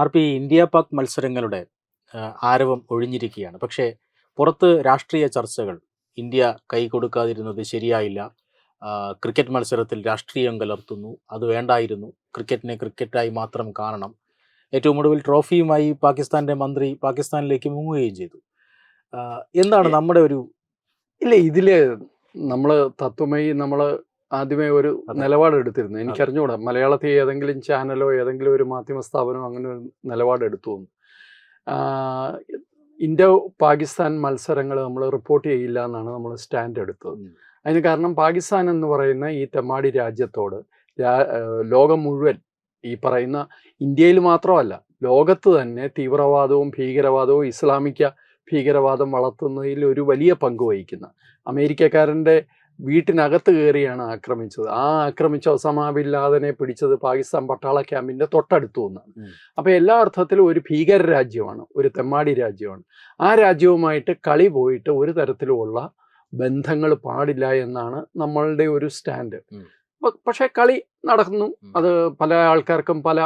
R P India Pak മത്സരങ്ങളുടെ ആരവം ഒഴിഞ്ഞിരിക്കുകയാണ്. പക്ഷേ പുറത്ത് രാഷ്ട്രീയ ചർച്ചകൾ ഇന്ത്യ കൈ കൊടുക്കാതിരുന്നത് ശരിയായില്ല. ക്രിക്കറ്റ് മത്സരത്തിൽ രാഷ്ട്രീയം കലർത്തുന്നു. അത് വേണ്ടായിരുന്നു. ക്രിക്കറ്റിനെ ക്രിക്കറ്റായി മാത്രം കാണണം. ഏറ്റവും ഒടുവിൽ ട്രോഫിയുമായി പാകിസ്ഥാന്റെ മന്ത്രി പാകിസ്ഥാനിലേക്ക് മുങ്ങുകയും ചെയ്തു. എന്താണ് നമ്മുടെ ഒരു ഇല്ല ഇതിൽ നമ്മൾ തത്വമായി നമ്മൾ ആദ്യമേ ഒരു നിലപാടെടുത്തിരുന്നു എനിക്കറിഞ്ഞുകൂടാ മലയാളത്തിൽ ഏതെങ്കിലും ചാനലോ ഏതെങ്കിലും ഒരു മാധ്യമ സ്ഥാപനമോ അങ്ങനെ ഒരു നിലപാടെടുത്തു. ഇന്ത്യ പാകിസ്ഥാൻ മത്സരങ്ങൾ നമ്മൾ റിപ്പോർട്ട് ചെയ്യില്ല എന്നാണ് നമ്മൾ സ്റ്റാൻഡ് എടുത്തത്. അതിന് കാരണം പാകിസ്ഥാൻ എന്ന് പറയുന്ന ഈ തെമ്മാടി രാജ്യത്തോട് ലോകം മുഴുവൻ ഈ പറയുന്ന ഇന്ത്യയിൽ മാത്രമല്ല ലോകത്ത് തന്നെ തീവ്രവാദവും ഭീകരവാദവും ഇസ്ലാമിക ഭീകരവാദം വളർത്തുന്നതിൽ ഒരു വലിയ പങ്ക് വഹിക്കുന്ന അമേരിക്കക്കാരന്റെ വീട്ടിനകത്ത് കയറിയാണ് ആക്രമിച്ചത്. ആ ആക്രമിച്ച ഒസാമ ബിൻ ലാദനെ പിടിച്ചത് പാകിസ്ഥാൻ പട്ടാള ക്യാമ്പിന്റെ തൊട്ടടുത്തു നിന്നാണ് അപ്പൊ എല്ലാ അർത്ഥത്തിലും ഒരു ഭീകര രാജ്യമാണ് ഒരു തെമ്മാടി രാജ്യമാണ്. ആ രാജ്യവുമായിട്ട് കളി പോയിട്ട് ഒരു തരത്തിലുമുള്ള ബന്ധങ്ങൾ പാടില്ല എന്നാണ് നമ്മളുടെ ഒരു സ്റ്റാൻഡ്. പക്ഷേ കളി നടക്കുന്നു. അത് പല ആൾക്കാർക്കും പല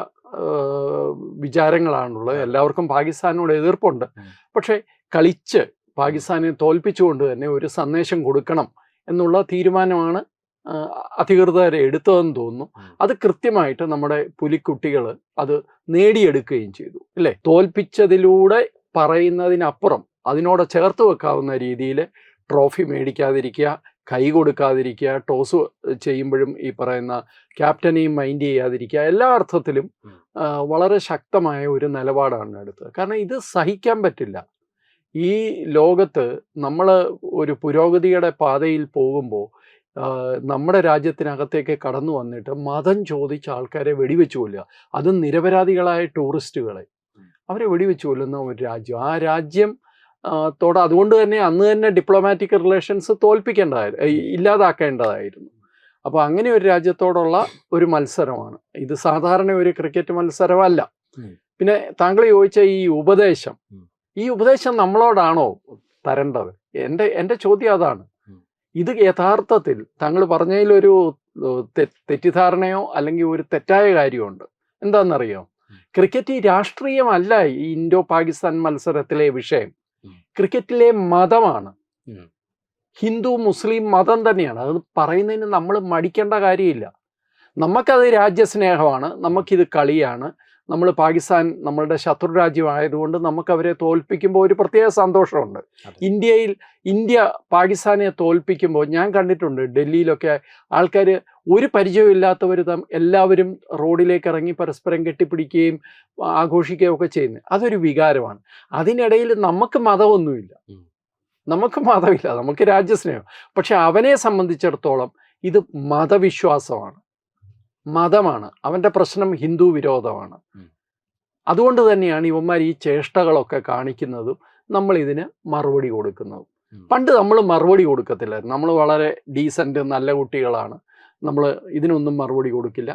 വിചാരങ്ങളാണുള്ളത്. എല്ലാവർക്കും പാകിസ്ഥാനോട് എതിർപ്പുണ്ട്. പക്ഷേ കളിച്ച് പാകിസ്ഥാനെ തോൽപ്പിച്ചുകൊണ്ട് തന്നെ ഒരു സന്ദേശം കൊടുക്കണം എന്നുള്ള തീരുമാനമാണ് അധികൃതരെ അധികൃതർ എടുത്തതെന്ന് തോന്നുന്നു. അത് കൃത്യമായിട്ട് നമ്മുടെ പുലിക്കുട്ടികൾ അത് നേടിയെടുക്കുകയും ചെയ്തു അല്ലേ? തോൽപ്പിച്ചതിലൂടെ പറയുന്നതിനപ്പുറം അതിനോട് ചേർത്ത് വെക്കാവുന്ന രീതിയിൽ ട്രോഫി മേടിക്കാതിരിക്കുക കൈ കൊടുക്കാതിരിക്കുക ടോസ് ചെയ്യുമ്പോഴും ഈ പറയുന്ന ക്യാപ്റ്റനെയും മൈൻഡ് ചെയ്യാതിരിക്കുക എല്ലാ അർത്ഥത്തിലും വളരെ ശക്തമായ ഒരു നിലപാടാണ് എടുത്തത്. കാരണം ഇത് സഹിക്കാൻ പറ്റില്ല. ഈ ലോകത്ത് നമ്മൾ ഒരു പുരോഗതിയുടെ പാതയിൽ പോകുമ്പോൾ നമ്മുടെ രാജ്യത്തിനകത്തേക്ക് കടന്നു വന്നിട്ട് മതം ചോദിച്ച ആൾക്കാരെ വെടിവെച്ചു കൊല്ലുക. അതും നിരപരാധികളായ ടൂറിസ്റ്റുകളെ അവരെ വെടിവെച്ചു കൊല്ലുന്ന ഒരു രാജ്യം. ആ രാജ്യം തോട് അതുകൊണ്ട് തന്നെ അന്ന് തന്നെ ഡിപ്ലോമാറ്റിക് റിലേഷൻസ് തോൽപ്പിക്കേണ്ടതായിരുന്നു ഇല്ലാതാക്കേണ്ടതായിരുന്നു. അപ്പോൾ അങ്ങനെ ഒരു രാജ്യത്തോടുള്ള ഒരു മത്സരമാണ്. ഇത് സാധാരണ ഒരു ക്രിക്കറ്റ് മത്സരമല്ല. പിന്നെ താങ്കൾ ചോദിച്ച ഈ ഉപദേശം. ഈ ഉപദേശം നമ്മളോടാണോ തരേണ്ടത്? എന്റെ എന്റെ ചോദ്യം അതാണ്. ഇത് യഥാർത്ഥത്തിൽ താങ്കൾ പറഞ്ഞതിലൊരു തെറ്റിദ്ധാരണയോ അല്ലെങ്കിൽ ഒരു തെറ്റായ കാര്യമുണ്ട്. എന്താണെന്നറിയോ. ക്രിക്കറ്റ് ഈ രാഷ്ട്രീയമല്ല ഈ ഇൻഡോ പാകിസ്ഥാൻ മത്സരത്തിലെ വിഷയം. ക്രിക്കറ്റിലെ മതമാണ്. ഹിന്ദു മുസ്ലിം മതം തന്നെയാണ്. അത് പറയുന്നതിന് നമ്മൾ മടിക്കേണ്ട കാര്യമില്ല. നമുക്കത് രാജ്യസ്നേഹമാണ്. നമുക്കിത് കളിയാണ്. നമ്മൾ പാകിസ്ഥാൻ നമ്മളുടെ ശത്രു രാജ്യമായതുകൊണ്ട് നമുക്ക് അവരെ തോൽപ്പിക്കുമ്പോൾ ഒരു പ്രത്യേക സന്തോഷമുണ്ട്. ഇന്ത്യയിൽ ഇന്ത്യ പാകിസ്ഥാനെ തോൽപ്പിക്കുമ്പോൾ ഞാൻ കണ്ടിട്ടുണ്ട് ഡൽഹിയിലൊക്കെ ആൾക്കാർ ഒരു പരിചയമില്ലാത്തവർ തം എല്ലാവരും റോഡിലേക്ക് ഇറങ്ങി പരസ്പരം കെട്ടിപ്പിടിക്കുകയും ആഘോഷിക്കുകയും ഒക്കെ ചെയ്യുന്നത്. അതൊരു വികാരമാണ്. അതിനിടയിൽ നമുക്ക് മതമൊന്നുമില്ല. നമുക്ക് മതമില്ല. നമുക്ക് രാജ്യസ്നേഹം. പക്ഷെ അവനെ സംബന്ധിച്ചിടത്തോളം ഇത് മതവിശ്വാസമാണ്. മതമാണ്. അവന്റെ പ്രശ്നം ഹിന്ദു വിരോധമാണ്. അതുകൊണ്ട് തന്നെയാണ് ഇവന്മാർ ഈ ചേഷ്ടകളൊക്കെ കാണിക്കുന്നതും നമ്മൾ ഇതിന് മറുപടി കൊടുക്കുന്നതും. പണ്ട് നമ്മൾ മറുപടി കൊടുക്കത്തില്ലായിരുന്നു. നമ്മൾ വളരെ ഡീസന്റ് നല്ല കുട്ടികളാണ്. നമ്മൾ ഇതിനൊന്നും മറുപടി കൊടുക്കില്ല.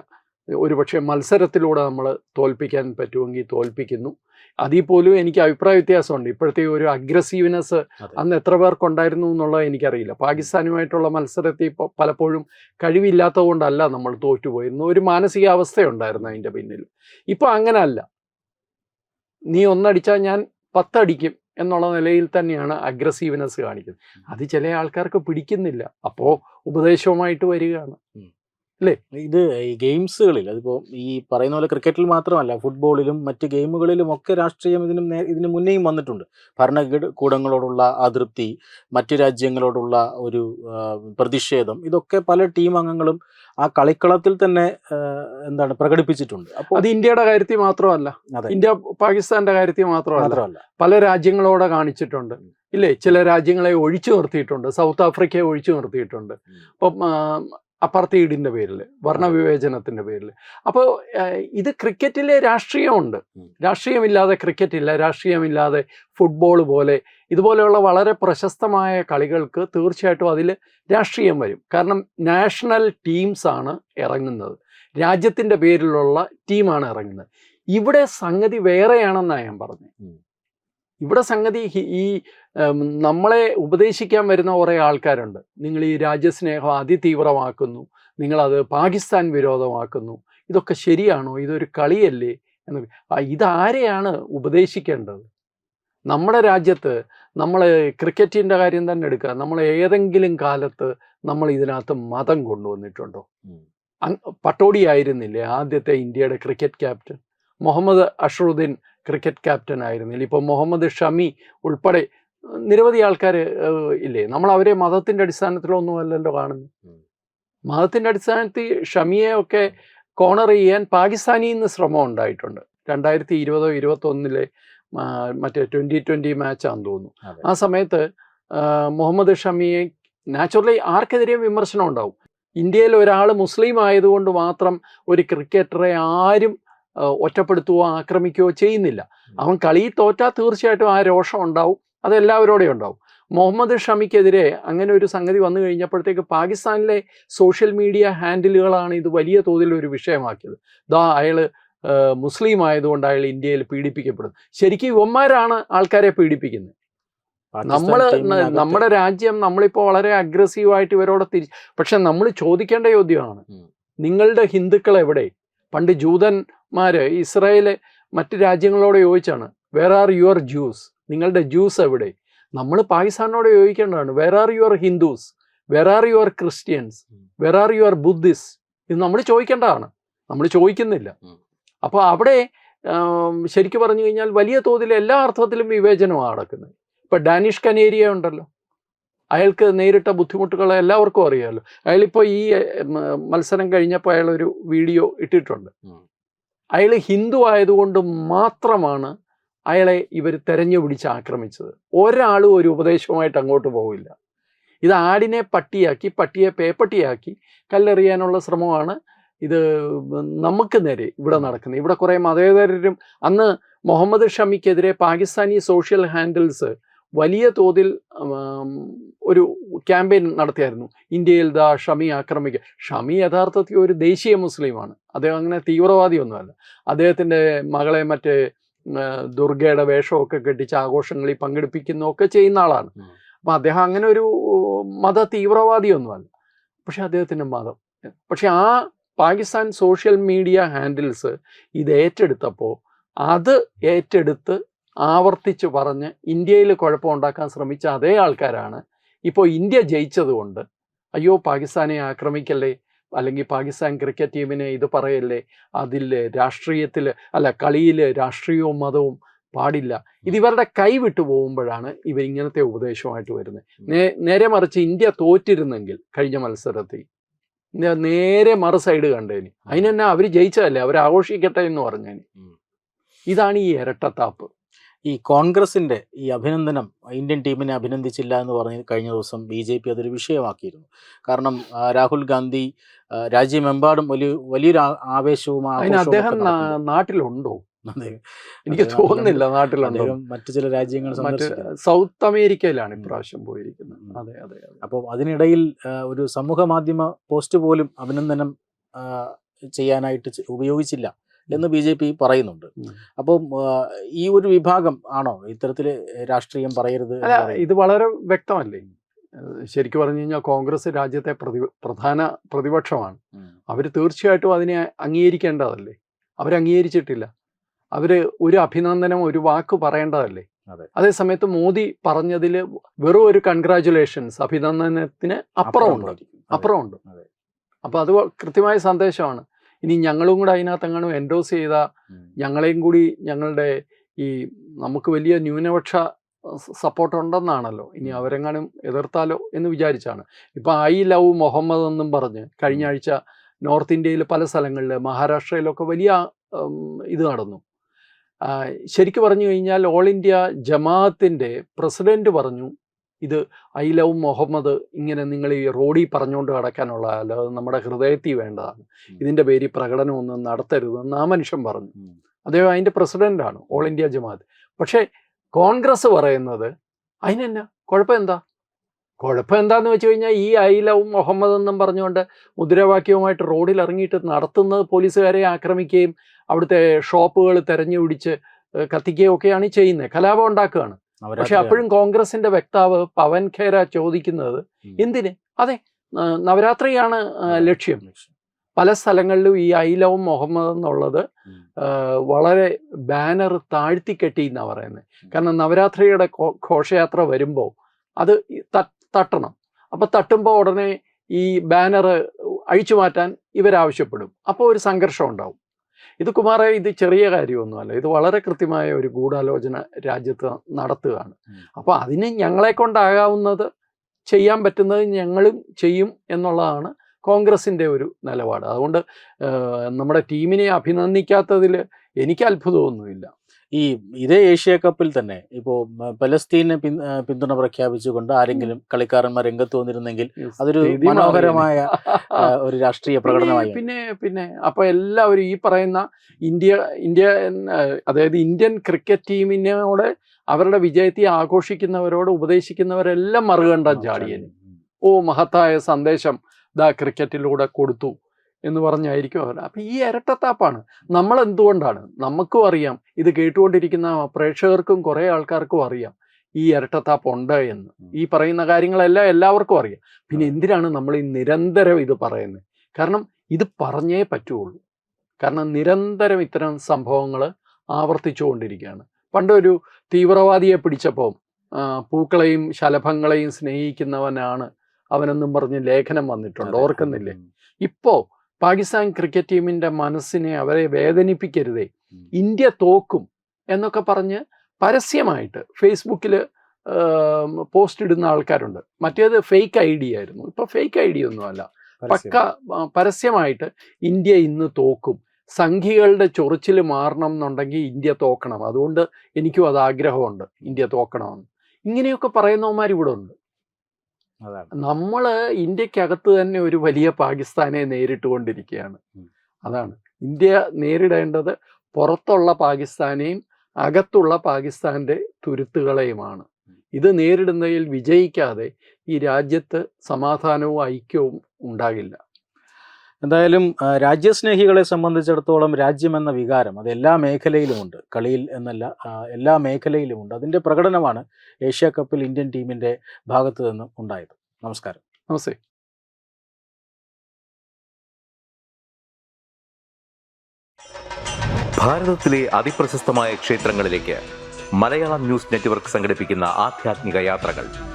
ഒരുപക്ഷെ മത്സരത്തിലൂടെ നമ്മൾ തോൽപ്പിക്കാൻ പറ്റുമെങ്കിൽ തോൽപ്പിക്കുന്നു. അതിൽ പോലും എനിക്ക് അഭിപ്രായ വ്യത്യാസമുണ്ട്. ഇപ്പോഴത്തെ ഒരു അഗ്രസീവ്നെസ് അന്ന് എത്ര പേർക്കുണ്ടായിരുന്നു എന്നുള്ളത് എനിക്കറിയില്ല. പാകിസ്ഥാനുമായിട്ടുള്ള മത്സരത്തിൽ ഇപ്പോൾ പലപ്പോഴും കഴിവില്ലാത്തത് കൊണ്ടല്ല നമ്മൾ തോറ്റുപോയിരുന്നു ഒരു മാനസികാവസ്ഥയുണ്ടായിരുന്നു അതിന്റെ പിന്നിൽ. ഇപ്പോൾ അങ്ങനല്ല. നീ ഒന്നടിച്ചാൽ ഞാൻ പത്തടിക്കും എന്നുള്ള നിലയിൽ തന്നെയാണ് അഗ്രസീവ്നെസ് കാണിക്കുന്നത്. അത് ചില ആൾക്കാർക്ക് പിടിക്കുന്നില്ല. അപ്പോൾ ഉപദേശവുമായിട്ട് വരികയാണ്. ഇത് ഈ ഗെയിംസുകളിൽ അതിപ്പോ ഈ പറയുന്ന പോലെ ക്രിക്കറ്റിൽ മാത്രമല്ല ഫുട്ബോളിലും മറ്റ് ഗെയിമുകളിലും ഒക്കെ രാഷ്ട്രീയം ഇതിനും നേ- ഇതിന് മുന്നേയും വന്നിട്ടുണ്ട്. ഭരണകൂടങ്ങളോടുള്ള അതൃപ്തി മറ്റു രാജ്യങ്ങളോടുള്ള ഒരു ആ, പ്രതിഷേധം ഇതൊക്കെ പല ടീം അംഗങ്ങളും ആ കളിക്കളത്തിൽ തന്നെ ആ, എന്താണ് പ്രകടിപ്പിച്ചിട്ടുണ്ട്. അപ്പോൾ അത് ഇന്ത്യയുടെ കാര്യത്തിൽ മാത്രമല്ല. അതെ. ഇന്ത്യ പാകിസ്ഥാന്റെ കാര്യത്തിൽ മാത്രമല്ല. മാത്രമല്ല. പല രാജ്യങ്ങളോടെ കാണിച്ചിട്ടുണ്ട്. ഇല്ലേ? ചില രാജ്യങ്ങളെ ഒഴിച്ചു നിർത്തിയിട്ടുണ്ട്. സൗത്ത് ആഫ്രിക്കയെ ഒഴിച്ചു നിർത്തിയിട്ടുണ്ട്. അപ്പം അപ്പർത്തീഡിന്റെ പേരിൽ വർണവിവേചനത്തിന്റെ പേരിൽ അപ്പോൾ ഇത് ക്രിക്കറ്റിലെ രാഷ്ട്രീയമുണ്ട്. രാഷ്ട്രീയമില്ലാതെ ക്രിക്കറ്റ് ഇല്ല രാഷ്ട്രീയമില്ലാതെ ഫുട്ബോൾ പോലെ ഇതുപോലെയുള്ള വളരെ പ്രശസ്തമായ കളികൾക്ക് തീർച്ചയായിട്ടും അതിൽ രാഷ്ട്രീയം വരും. കാരണം നാഷണൽ ടീംസ് ആണ് ഇറങ്ങുന്നത്. രാജ്യത്തിന്റെ പേരിലുള്ള ടീമാണ് ഇറങ്ങുന്നത്. ഇവിടെ സംഗതി വേറെയാണെന്നാണ് ഞാൻ പറഞ്ഞത്. ഇവിടെ സംഗതി ഈ നമ്മളെ ഉപദേശിക്കാൻ വരുന്ന കുറേ ആൾക്കാരുണ്ട്. നിങ്ങൾ ഈ രാജ്യസ്നേഹം അതിതീവ്രമാക്കുന്നു. നിങ്ങളത് പാകിസ്ഥാൻ വിരോധമാക്കുന്നു. ഇതൊക്കെ ശരിയാണോ? ഇതൊരു കളിയല്ലേ? എന്ന് ഇതാരെയാണ് ഉപദേശിക്കേണ്ടത്? നമ്മുടെ രാജ്യത്ത് നമ്മൾ ക്രിക്കറ്റിന്റെ കാര്യം തന്നെ എടുക്കുക. നമ്മൾ ഏതെങ്കിലും കാലത്ത് നമ്മൾ ഇതിനകത്ത് മതം കൊണ്ടുവന്നിട്ടുണ്ടോ. പട്ടോടി ആയിരുന്നില്ലേ ആദ്യത്തെ ഇന്ത്യയുടെ cricket captain? Mohammad Azharuddin cricket captain ആയിരുന്നില്ല ഇപ്പോൾ മുഹമ്മദ് ഷമി ഉൾപ്പെടെ നിരവധി ആൾക്കാർ ഇല്ലേ? നമ്മൾ അവരെ മതത്തിന്റെ അടിസ്ഥാനത്തിലൊന്നും അല്ലല്ലോ കാണുന്നത്. മതത്തിന്റെ അടിസ്ഥാനത്തിൽ ഷമിയെ ഒക്കെ കോണർ ചെയ്യാൻ പാകിസ്ഥാനിൽ നിന്ന് ശ്രമം ഉണ്ടായിട്ടുണ്ട്. രണ്ടായിരത്തി ഇരുപതോ ഇരുപത്തൊന്നിലെ മറ്റേ ട്വന്റി ട്വന്റി മാച്ചാന്ന് തോന്നുന്നു. ആ സമയത്ത് മുഹമ്മദ് ഷമിയെ നാച്ചുറലി ആർക്കെതിരെയും വിമർശനം ഉണ്ടാവും. ഇന്ത്യയിൽ ഒരാൾ മുസ്ലിം ആയതുകൊണ്ട് മാത്രം ഒരു ക്രിക്കറ്ററെ ആരും ഒറ്റപ്പെടുത്തുകയോ ആക്രമിക്കുകയോ ചെയ്യുന്നില്ല. അവൻ കളിയിൽ തോറ്റാൽ തീർച്ചയായിട്ടും ആ രോഷം ഉണ്ടാവും. അത് എല്ലാവരോടെയും ഉണ്ടാവും. മുഹമ്മദ് ഷമിക്കെതിരെ അങ്ങനെ ഒരു സംഗതി വന്നു കഴിഞ്ഞപ്പോഴത്തേക്ക് പാകിസ്ഥാനിലെ സോഷ്യൽ മീഡിയ ഹാൻഡിലുകളാണ് ഇത് വലിയ തോതിൽ ഒരു വിഷയമാക്കിയത്. ദാ അയാൾ മുസ്ലിം ആയതുകൊണ്ട് അയാൾ ഇന്ത്യയിൽ പീഡിപ്പിക്കപ്പെടും ശരിക്കും ഇവന്മാരാണ് ആൾക്കാരെ പീഡിപ്പിക്കുന്നത്. നമ്മൾ നമ്മുടെ രാജ്യം നമ്മളിപ്പോൾ വളരെ അഗ്രസീവായിട്ട് ഇവരോട് തിരി പക്ഷെ നമ്മൾ ചോദിക്കേണ്ട ചോദ്യമാണ്. നിങ്ങളുടെ ഹിന്ദുക്കൾ എവിടെ പണ്ട് ജൂതന്മാര് ഇസ്രായേൽ മറ്റ് രാജ്യങ്ങളോട് ചോദിച്ചാണ് വേർ ആർ യുവർ ജ്യൂസ് നിങ്ങളുടെ ജ്യൂസ് എവിടെ? നമ്മൾ പാകിസ്ഥാനോട് ചോദിക്കേണ്ടതാണ് where are your Hindus where are your Christians where are your Buddhist ഇത് നമ്മൾ ചോദിക്കേണ്ടതാണ്. നമ്മൾ ചോദിക്കുന്നില്ല. അപ്പോൾ അവിടെ ശരിക്കും പറഞ്ഞു കഴിഞ്ഞാൽ വലിയ തോതിൽ എല്ലാ അർത്ഥത്തിലും വിവേചനമാണ് നടക്കുന്നത്. ഇപ്പം ഡാനിഷ് കനേരിയ ഉണ്ടല്ലോ. അയാൾക്ക് നേരിട്ട ബുദ്ധിമുട്ടുകൾ എല്ലാവർക്കും അറിയാമല്ലോ അയാളിപ്പോൾ ഈ മത്സരം കഴിഞ്ഞപ്പോൾ അയാൾ ഒരു വീഡിയോ ഇട്ടിട്ടുണ്ട്. അയാൾ ഹിന്ദു ആയതുകൊണ്ട് മാത്രമാണ് അയാളെ ഇവർ തെരഞ്ഞു പിടിച്ച് ആക്രമിച്ചത്. ഒരാളും ഒരു ഉപദേശവുമായിട്ട് അങ്ങോട്ട് പോവില്ല. ഇത് ആടിനെ പട്ടിയാക്കി പട്ടിയെ പേപ്പട്ടിയാക്കി കല്ലെറിയാനുള്ള ശ്രമമാണ് ഇത് നമുക്ക് നേരെ ഇവിടെ നടക്കുന്നത്. ഇവിടെ കുറേ മതേതരരും അന്ന് മുഹമ്മദ് ഷമിക്കെതിരെ പാകിസ്ഥാനി സോഷ്യൽ ഹാൻഡിൽസ് വലിയ തോതിൽ ഒരു ക്യാമ്പയിൻ നടത്തിയായിരുന്നു. ഇന്ത്യയിൽ ദാ ഷമി ആക്രമിക്കുക ഷമി യഥാർത്ഥത്തിൽ ഒരു ദേശീയ മുസ്ലിമാണ്. അദ്ദേഹം അങ്ങനെ തീവ്രവാദിയൊന്നുമല്ല. അദ്ദേഹത്തിന്റെ മകളെ മറ്റേ ദുർഗയുടെ വേഷമൊക്കെ കെട്ടിച്ച് ആഘോഷങ്ങളിൽ പങ്കെടുപ്പിക്കുന്നൊക്കെ ചെയ്യുന്ന ആളാണ്. അപ്പം അദ്ദേഹം അങ്ങനെ ഒരു മത തീവ്രവാദിയൊന്നുമല്ല. പക്ഷെ അദ്ദേഹത്തിന്റെ മതം. പക്ഷെ ആ പാകിസ്ഥാൻ സോഷ്യൽ മീഡിയ ഹാൻഡിൽസ് ഇത് ഏറ്റെടുത്തപ്പോൾ അത് ഏറ്റെടുത്ത് ആവർത്തിച്ച് പറഞ്ഞ് ഇന്ത്യയിൽ കുഴപ്പമുണ്ടാക്കാൻ ശ്രമിച്ച അതേ ആൾക്കാരാണ്. ഇപ്പോൾ ഇന്ത്യ ജയിച്ചതുകൊണ്ട് അയ്യോ പാകിസ്ഥാനെ ആക്രമിക്കല്ലേ? അല്ലെങ്കിൽ പാകിസ്ഥാൻ ക്രിക്കറ്റ് ടീമിനെ ഇത് പറയല്ലേ? അതിൽ രാഷ്ട്രീയത്തിൽ അല്ല കളിയിൽ രാഷ്ട്രീയവും മതവും പാടില്ല. ഇത് ഇവരുടെ കൈ വിട്ടു പോകുമ്പോഴാണ് ഇവർ ഇങ്ങനത്തെ ഉപദേശമായിട്ട് വരുന്നത്. നേ നേരെ മറിച്ച് ഇന്ത്യ തോറ്റിരുന്നെങ്കിൽ കഴിഞ്ഞ മത്സരത്തിൽ നേരെ മറു സൈഡ് കണ്ടേന്. അതിനെന്നെ അവർ ജയിച്ചതല്ലേ? അവർ ആഘോഷിക്കട്ടെ എന്ന് പറഞ്ഞേന്. ഇതാണ് ഈ ഇരട്ടത്താപ്പ്. ഈ കോൺഗ്രസിന്റെ ഈ അഭിനന്ദനം ഇന്ത്യൻ ടീമിനെ അഭിനന്ദിച്ചില്ല എന്ന് പറഞ്ഞ് കഴിഞ്ഞ ദിവസം ബി ജെ പി അതൊരു വിഷയമാക്കിയിരുന്നു. കാരണം രാഹുൽ ഗാന്ധി രാജ്യമെമ്പാടും വലിയ വലിയൊരു ആവേശവും അദ്ദേഹം നാട്ടിലുണ്ടോ? എനിക്ക് തോന്നുന്നില്ല നാട്ടിലുണ്ടോ. മറ്റു ചില രാജ്യങ്ങൾ സൗത്ത് അമേരിക്കയിലാണ്. ഇപ്രാവശ്യം പോയിരിക്കുന്നത്. അതെ അതെ അപ്പോൾ അതിനിടയിൽ ഒരു സമൂഹ മാധ്യമ പോസ്റ്റ് പോലും അഭിനന്ദനം ചെയ്യാനായിട്ട് ഉപയോഗിച്ചില്ല. എന്ന് ബി ജെ പി പറയുന്നുണ്ട്. അപ്പം ഈ ഒരു വിഭാഗം ആണോ ഇത്തരത്തിൽ രാഷ്ട്രീയം പറയരുത്? ഇത് വളരെ വ്യക്തമല്ലേ? ശരിക്കും പറഞ്ഞു കഴിഞ്ഞാൽ കോൺഗ്രസ് രാജ്യത്തെ പ്രതി പ്രധാന പ്രതിപക്ഷമാണ്. അവർ തീർച്ചയായിട്ടും അതിനെ അംഗീകരിക്കേണ്ടതല്ലേ? അവർ അംഗീകരിച്ചിട്ടില്ല. അവർ ഒരു അഭിനന്ദനം ഒരു വാക്ക് പറയേണ്ടതല്ലേ? അതേ. അതേസമയത്ത് മോദി പറഞ്ഞതിൽ വെറും ഒരു കൺഗ്രാചുലേഷൻസ് അഭിനന്ദനത്തിന് അപ്പുറമുണ്ട്. അപ്പുറമുണ്ട്. അപ്പോൾ അത് കൃത്യമായ സന്ദേശമാണ്. ഇനി ഞങ്ങളും കൂടെ അതിനകത്ത് അങ്ങനെ എൻഡോസ് ചെയ്ത ഞങ്ങളെയും കൂടി ഞങ്ങളുടെ ഈ നമുക്ക് വലിയ ന്യൂനപക്ഷ സപ്പോർട്ട് ഉണ്ടെന്നാണല്ലോ ഇനി അവരെങ്ങാനും എതിർത്താലോ എന്ന് വിചാരിച്ചാണ്. ഇപ്പൊ ഐ ലവ് മുഹമ്മദ് എന്നും പറഞ്ഞ് കഴിഞ്ഞ ആഴ്ച നോർത്ത് ഇന്ത്യയിൽ പല സ്ഥലങ്ങളിൽ മഹാരാഷ്ട്രയിലൊക്കെ വലിയ ഇത് നടന്നു. ശരിക്കു പറഞ്ഞു കഴിഞ്ഞാൽ ഓൾ ഇന്ത്യ ജമാഅത്തിന്റെ പ്രസിഡന്റ് പറഞ്ഞു ഇത് ഐ ലവ് മുഹമ്മദ് ഇങ്ങനെ നിങ്ങൾ ഈ റോഡിൽ പറഞ്ഞുകൊണ്ട് കിടക്കാനുള്ള അല്ലാതെ നമ്മുടെ ഹൃദയത്തിൽ വേണ്ടതാണ്. ഇതിന്റെ പേരിൽ പ്രകടനമൊന്നും നടത്തരുതെന്ന് ആ മനുഷ്യൻ പറഞ്ഞു. അദ്ദേഹം അതിന്റെ പ്രസിഡന്റാണ് ഓൾ ഇന്ത്യ ജമാഅത്ത്. പക്ഷേ കോൺഗ്രസ് പറയുന്നത് അതിനെന്നാ? കുഴപ്പം എന്താ കുഴപ്പം എന്താന്ന് വെച്ച് കഴിഞ്ഞാൽ ഈ ഐ ലവ് മുഹമ്മദ് എന്നും പറഞ്ഞുകൊണ്ട് മുദ്രാവാക്യവുമായിട്ട് റോഡിൽ ഇറങ്ങിയിട്ട് നടത്തുന്നത് പോലീസുകാരെ ആക്രമിക്കുകയും അവിടുത്തെ ഷോപ്പുകൾ തെരഞ്ഞു പിടിച്ച് കത്തിക്കുകയൊക്കെയാണ് ചെയ്യുന്നത്. കലാപം ഉണ്ടാക്കുകയാണ്. പക്ഷെ അപ്പോഴും കോൺഗ്രസിന്റെ വക്താവ് പവൻ ഖേര ചോദിക്കുന്നത്. എന്തിന്? അതെ നവരാത്രിയാണ് ലക്ഷ്യം. പല സ്ഥലങ്ങളിലും ഈ ഐ ലവ് മുഹമ്മദ് എന്നുള്ളത് വളരെ ബാനർ താഴ്ത്തിക്കെട്ടി എന്നാണ് പറയുന്നത് കാരണം നവരാത്രിയുടെ ഘോഷയാത്ര വരുമ്പോൾ അത് തട്ടണം. അപ്പം തട്ടുമ്പോൾ ഉടനെ ഈ ബാനർ അഴിച്ചു മാറ്റാൻ ഇവരാവശ്യപ്പെടും. അപ്പോൾ ഒരു സംഘർഷം ഉണ്ടാവും. ഇത് കുമാറെ ഇത് ചെറിയ കാര്യമൊന്നുമല്ല. ഇത് വളരെ കൃത്യമായ ഒരു ഗൂഢാലോചന രാജ്യത്ത് നടത്തുകയാണ്. അപ്പൊ അപ്പോൾ അതിന് ഞങ്ങളെ കൊണ്ടാകാവുന്നത് ചെയ്യാൻ പറ്റുന്നത് ഞങ്ങളും ചെയ്യും എന്നുള്ളതാണ് കോൺഗ്രസിന്റെ ഒരു നിലപാട്. അതുകൊണ്ട് നമ്മുടെ ടീമിനെ അഭിനന്ദിക്കാത്തതിൽ എനിക്ക് അത്ഭുതമൊന്നുമില്ല. ഈ ഇതേ ഏഷ്യ കപ്പിൽ തന്നെ ഇപ്പോൾ പലസ്തീനെ പിന്തുണ പ്രഖ്യാപിച്ചുകൊണ്ട് ആരെങ്കിലും കളിക്കാരന്മാർ രംഗത്ത് വന്നിരുന്നെങ്കിൽ അതൊരു മനോഹരമായ ഒരു രാഷ്ട്രീയ പ്രകടനമായി. പിന്നെ പിന്നെ അപ്പൊ എല്ലാവരും ഈ പറയുന്ന ഇന്ത്യ ഇന്ത്യ അതായത് ഇന്ത്യൻ ക്രിക്കറ്റ് ടീമിനോട് അവരുടെ വിജയത്തെ ആഘോഷിക്കുന്നവരോട് ഉപദേശിക്കുന്നവരെല്ലാം മറുകണ്ട ജാടിയൻ ഓ മഹത്തായ സന്ദേശം ദാ ക്രിക്കറ്റിലൂടെ കൊടുത്തു. എന്ന് പറഞ്ഞായിരിക്കും അവർ അപ്പം ഈ ഇരട്ടത്താപ്പാണ്. നമ്മൾ എന്തുകൊണ്ടാണ്? നമുക്കും അറിയാം. ഇത് കേട്ടുകൊണ്ടിരിക്കുന്ന പ്രേക്ഷകർക്കും കുറേ ആൾക്കാർക്കും അറിയാം ഈ ഇരട്ടത്താപ്പ് ഉണ്ട് എന്ന്. ഈ പറയുന്ന കാര്യങ്ങളെല്ലാം എല്ലാവർക്കും അറിയാം. പിന്നെ എന്തിനാണ് നമ്മൾ ഈ നിരന്തരം ഇത് പറയുന്നത്? കാരണം ഇത് പറഞ്ഞേ പറ്റുള്ളൂ. കാരണം നിരന്തരം ഇത്തരം സംഭവങ്ങൾ ആവർത്തിച്ചുകൊണ്ടിരിക്കുകയാണ്. പണ്ടൊരു തീവ്രവാദിയെ പിടിച്ചപ്പോൾ പൂക്കളെയും ശലഭങ്ങളെയും സ്നേഹിക്കുന്നവനാണ് അവനെന്നും പറഞ്ഞ് ലേഖനം വന്നിട്ടുണ്ട്. ഓർക്കുന്നില്ലേ? ഇപ്പോ പാകിസ്ഥാൻ ക്രിക്കറ്റ് ടീമിന്റെ മനസ്സിനെ അവരെ വേദനിപ്പിക്കരുതേ. ഇന്ത്യ തോക്കും എന്നൊക്കെ പറഞ്ഞ് പരസ്യമായിട്ട് ഫേസ്ബുക്കിൽ പോസ്റ്റ് ഇടുന്ന ആൾക്കാരുണ്ട്. മറ്റേത് ഫേക്ക് ഐ ഡി ആയിരുന്നു. ഇപ്പൊ ഫേക്ക് ഐ ഡി ഒന്നുമല്ല പക്ക പരസ്യമായിട്ട് ഇന്ത്യ ഇന്ന് തോക്കും. സംഘികളുടെ ചൊറിച്ചിൽ മാറണം എന്നുണ്ടെങ്കിൽ ഇന്ത്യ തോക്കണം. അതുകൊണ്ട് എനിക്കും അത് ആഗ്രഹമുണ്ട്. ഇന്ത്യ തോക്കണമെന്ന്. ഇങ്ങനെയൊക്കെ പറയുന്നവന്മാർ ഇവിടെ ഉണ്ട് നമ്മൾ ഇന്ത്യക്കകത്ത് തന്നെ ഒരു വലിയ പാകിസ്ഥാനെ നേരിട്ട് കൊണ്ടിരിക്കുകയാണ് അതാണ്. ഇന്ത്യ നേരിടേണ്ടത് പുറത്തുള്ള പാകിസ്ഥാനെയും അകത്തുള്ള പാകിസ്ഥാന്റെ തുരുത്തുകളെയുമാണ്. ഇത് നേരിടുന്നതിൽ വിജയിക്കാതെ ഈ രാജ്യത്ത് സമാധാനവും ഐക്യവും ഉണ്ടാകില്ല. എന്തായാലും രാജ്യസ്നേഹികളെ സംബന്ധിച്ചിടത്തോളം രാജ്യം എന്ന വികാരം അത് എല്ലാ മേഖലയിലുമുണ്ട്. കളിയിൽ എന്നല്ല എല്ലാ മേഖലയിലുമുണ്ട്. അതിന്റെ പ്രകടനമാണ് ഏഷ്യ കപ്പിൽ ഇന്ത്യൻ ടീമിന്റെ ഭാഗത്തു നിന്നും ഉണ്ടായത്. നമസ്കാരം. നമസ്തേ. ഭാരതത്തിലെ അതിപ്രശസ്തമായ ക്ഷേത്രങ്ങളിലേക്ക് മലയാളം ന്യൂസ് നെറ്റ്വർക്ക് സംഘടിപ്പിക്കുന്ന ആധ്യാത്മിക യാത്രകൾ.